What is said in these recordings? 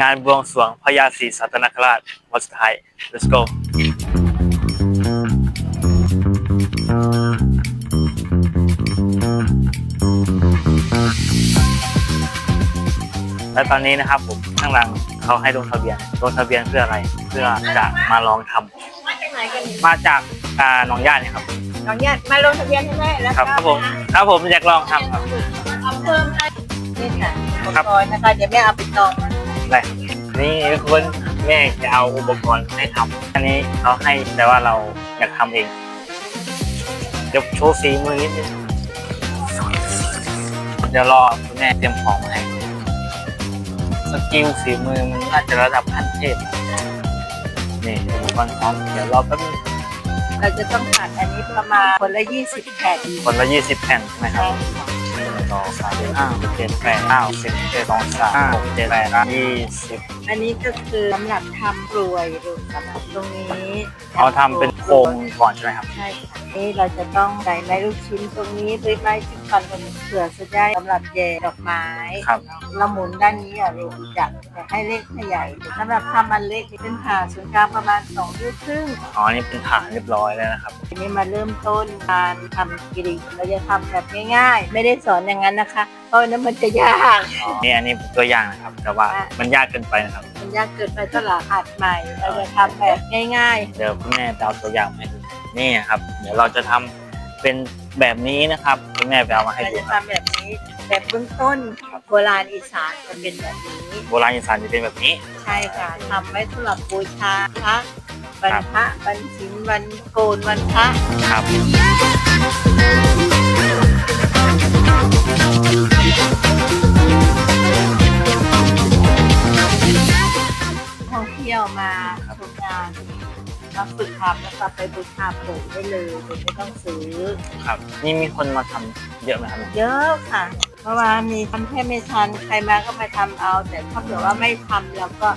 งานบวงสรวงพญาศรีสัตนคราชวันสุดท้าย let's go และตอนนี้นะครับผมข้างหลังเขาให้ลงทะเบียนลงทะเบียนเพื่ออะไรเพื่อจะมาลองทำมาจากไหนกันเนี่ยมาจากอ่าหนองย่าเนี่ยครับ น้องญาติมาลงทะเบียนใช่ไหมแล้วครับครับผมครับผมอยากลองทำครับ เอาเพิ่มให้นี่ค่ะอุปครับกรณ์นะคะเดี๋ยวแม่เอาไปตองนะ ได้นี่คนแม่จะเอาอุปกรณ์ให้ทำอันนี้เขาให้แต่ว่าเราอยากทำเองเดี๋ยวโชว์ฝีมือนิดนึงเดี๋ยวรอคุณแม่เตรียมของมาให้สกิลฝีมือมันน่าจะระดับขั้นเทพนี่อุปกรณ์พร้อมเดี๋ยวรอแป๊บนึงเราจะต้องตัดอันนี้ประมาณคนละยี่สิบแผ่นคนละยี่สิบแผ่นใช่ไหมครับ สองสามห้าเจ็ดแปดเก้าสิบเจ็ดสองสามห้าหกเจ็ดแปดยี่สิบอันนี้ก็คือสำหรับทำกลวยหรือสำหรับตรงนี้เขาทำเป็นโครงก่อนใช่ไหมครับ ใช่ค่ะนี่เราจะต้องใส่ไม้ลูกชิ้นตรงนี้ด้วยไม้จิ้มฟันตรงนี้เผื่อจะได้สำหรับแย่ดอกไม้ครับเราหมุนด้านนี้อะลูกจะจะให้เล็กให้ใหญ่สำหรับทำอันเล็กนี่เป็นผ่าศูนย์กลางประมาณสองนิ้วครึ่งอ๋อนี่เป็นฐานเรียบร้อยแล้วนะครับทีนี้มาเริ่มต้นการทำกิริยาเราจะทำแบบง่ายๆ ไม่ได้สอนอย่างนั้นนะคะ เพราะนั้นมันจะยากนี่อันนี้เป็นตัวอย่างนะครับ แต่ว่าอะมันยากเกินไปนะครับ มันยากเกินไปก็หลาอัดใหม่ เราจะทำแบบง่ายเดี๋ยวคุณแม่จะเอาตัวอย่างมาให้ดูนี่ครับ เดี๋ยวเราจะทำ เป็นแบบนี้นะครับคุณแม่ไปเอามาๆให้เราดูจะครับ ทำแบบนี้แบบเบื้องต้นโบราณอีสานจะเป็นแบบนี้ โบราณอีสานจะเป็นแบบนี้ ใช่ค่ะทำไว้สำหรับบูชาพระวันพระวันศีลวันโกนวันพระ ครับท่ มาฝึกทำแล้วก็ไปบูชาปู่ได้เลยโดยไม่ต้องซื้อ ครับนี่มีคนมาทำเยอะไหมครับเยอะค่ะ เพราะว่ามีทำแค่ไม่ทันใครมาก็มาทำเอา แต่ถ้าเผื่อว่าไม่ทำเราก็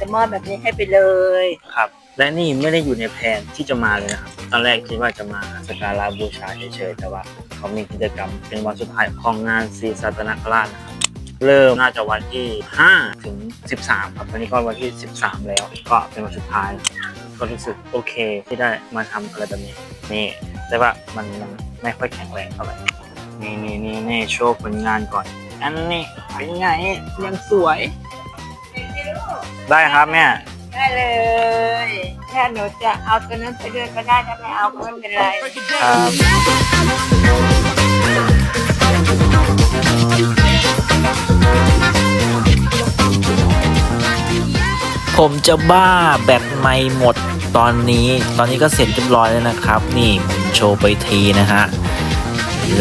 จะมอบแบบนี้ให้ไปเลย ครับ และนี่ไม่ได้อยู่ในแผนที่จะมาเลยนะครับตอนแรกคิดว่าจะมาสักการะบูชาเฉยๆแต่ว่าเขามีกิจกรรมเป็นวันสุดท้ายของงานศรีสัตนคราชนะครับเริ่มน่าจะวันที่5ถึง 13 ครับวันนี้ก็วันที่ 13 แล้วก็เป็นวันสุดท้าย ก็รู้สึกโอเคที่ได้มาทำอะไรแบบนี้ นี่ แต่ว่ามันมันไม่ค่อยแข็งแรงเท่าไหร่นี่นี่นี่นี่โชว์ผลงานก่อน อันนี้เป็นไงยังสวย ได้ครับแม่ได้เลยแค่หนูจะเอาตัวนั้นไปด้วยก็ได้ถ้าไม่เอาก็ไม่เป็นไรครับ ผมจะบ้าแบตไม่หมดตอนนี้ ตอนนี้ก็เสร็จเรียบร้อยแล้วนะครับ นี่หมุนโชว์ไปทีนะฮะ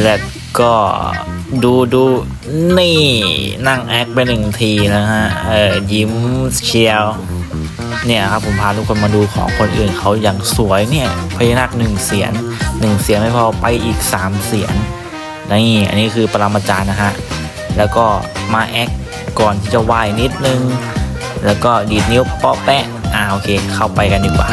แล้วก็ดูดูนี่นั่งแอคไปหนึ่งทีนะฮะ เออยิ้มเชียว เนี่ยครับผมพาทุกคนมาดูของคนอื่นเขาอย่างสวยเนี่ยพญานาคหนึ่งเสียนหนึ่งเสียนไม่พอไปอีกสามเสียนนี่อันนี้คือปรมาจารย์นะฮะ แล้วก็มาแอคก่อนที่จะไหว้นิดนึง แล้วก็ดีดนิ้วเปาะแปะอ่าโอเค เข้าไปกันดีกว่า